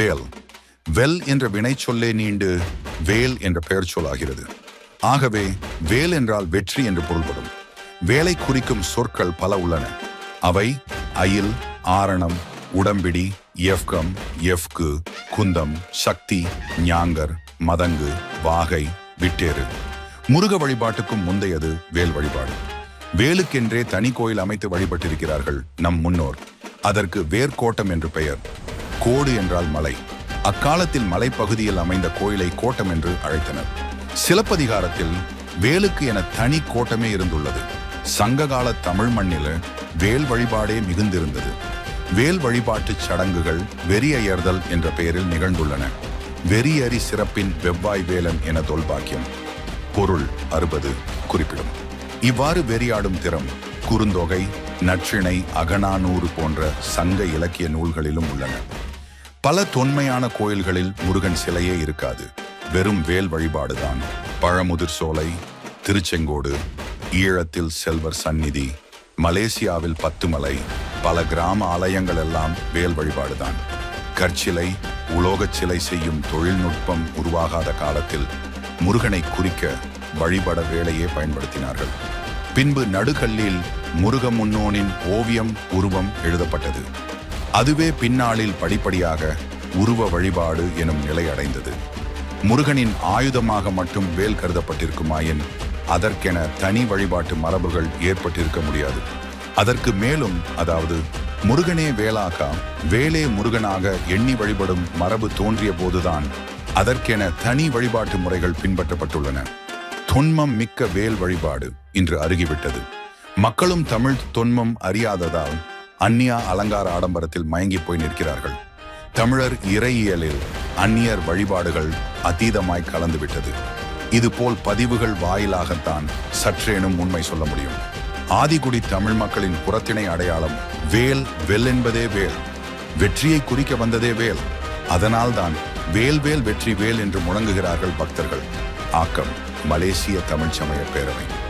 வேல். Well என்ற வினைச்சொல்லே நீண்டு வேல் என்ற பெயர் சொல்லாகிறது ஆகவே வேல் என்றால் வெற்றி என்று பொருள்படும். வேலை குறிக்கும் சொற்கள் பல உள்ளன. அவை அயில் ஆரணம் உடம்பிடி எஃப்கம் எஃப்கு குந்தம் சக்தி ஞாங்கர் மதங்கு வாகை விட்டேறு. முருக வழிபாட்டுக்கும் முந்தையது வேல் வழிபாடு. வேலுக்கென்றே தனி கோயில் அமைத்து வழிபட்டிருக்கிறார்கள் நம் முன்னோர். அதற்கு வேர்க்கோட்டம் என்று பெயர். கோடு என்றால் மலை. அக்காலத்தில் மலைப்பகுதியில் அமைந்த கோயிலை கோட்டம் என்று அழைத்தனர். சிலப்பதிகாரத்தில் வேலுக்கு என தனி கோட்டமே இருந்துள்ளது. சங்ககால தமிழ் மண்ணில் வேல் வழிபாடே மிகுந்திருந்தது. வேல் வழிபாட்டுச் சடங்குகள் வெறியயர்தல் என்ற பெயரில் நிகழ்ந்துள்ளன. வெறியறி சிறப்பின் வெவ்வாய் வேலன் என தொல்பாக்கியம். பொருள் அறுபது குறிப்பிடும். இவ்வாறு வெறியாடும் திறம் குறுந்தொகை நற்றிணை அகனானூறு போன்ற சங்க இலக்கிய நூல்களிலும் உள்ளன. பல தொன்மையான கோயில்களில் முருகன் சிலையே இருக்காது. வெறும் வேல் வழிபாடுதான். பழமுதிர் சோலை திருச்செங்கோடு ஈழத்தில் செல்வர் சந்நிதி மலேசியாவில் பத்துமலை பல கிராம ஆலயங்கள் எல்லாம் வேல் வழிபாடுதான். கற்சிலை உலோகச் சிலை செய்யும் தொழில்நுட்பம் உருவாகாத காலத்தில் முருகனை குறிக்க வழிபட வேலையே பயன்படுத்தினார்கள். பின்பு நடுகல்லில் முருக முன்னோனின் ஓவியம் உருவம் எழுதப்பட்டது. அதுவே பின்னாளில் படிப்படியாக உருவ வழிபாடு எனும் நிலை அடைந்தது. முருகனின் ஆயுதமாக மட்டும் வேல் கருதப்பட்டிருக்குமாயின் அதற்கென தனி வழிபாட்டு மரபுகள் ஏற்பட்டிருக்க முடியாது. அதற்கு மேலும் அதாவது முருகனே வேலாக்கா வேலே முருகனாக எண்ணி வழிபடும் மரபு தோன்றிய போதுதான் அதற்கென தனி வழிபாட்டு முறைகள் பின்பற்றப்பட்டுள்ளன. தொன்மம் மிக்க வேல் வழிபாடு இன்று அருகிவிட்டது. மக்களும் தமிழ் தொன்மம் அறியாததால் அந்நியா அலங்கார ஆடம்பரத்தில் மயங்கி போய் நிற்கிறார்கள். தமிழர் இறையியலில் அந்நியர் வழிபாடுகள் அதீதமாய் கலந்துவிட்டது. இதுபோல் பதிவுகள் வாயிலாகத்தான் சற்றேனும் உண்மை சொல்ல முடியும். ஆதிகுடி தமிழ் மக்களின் புறத்திணை அடையாளம் வேல் வெல் என்பதே வேல் வெற்றியை குறிக்க வந்ததே வேல். அதனால்தான் வேல் வேல் வெற்றி வேல் என்று முழங்குகிறார்கள் பக்தர்கள். ஆக்கம் மலேசிய தமிழ்ச் சமய பேரவை.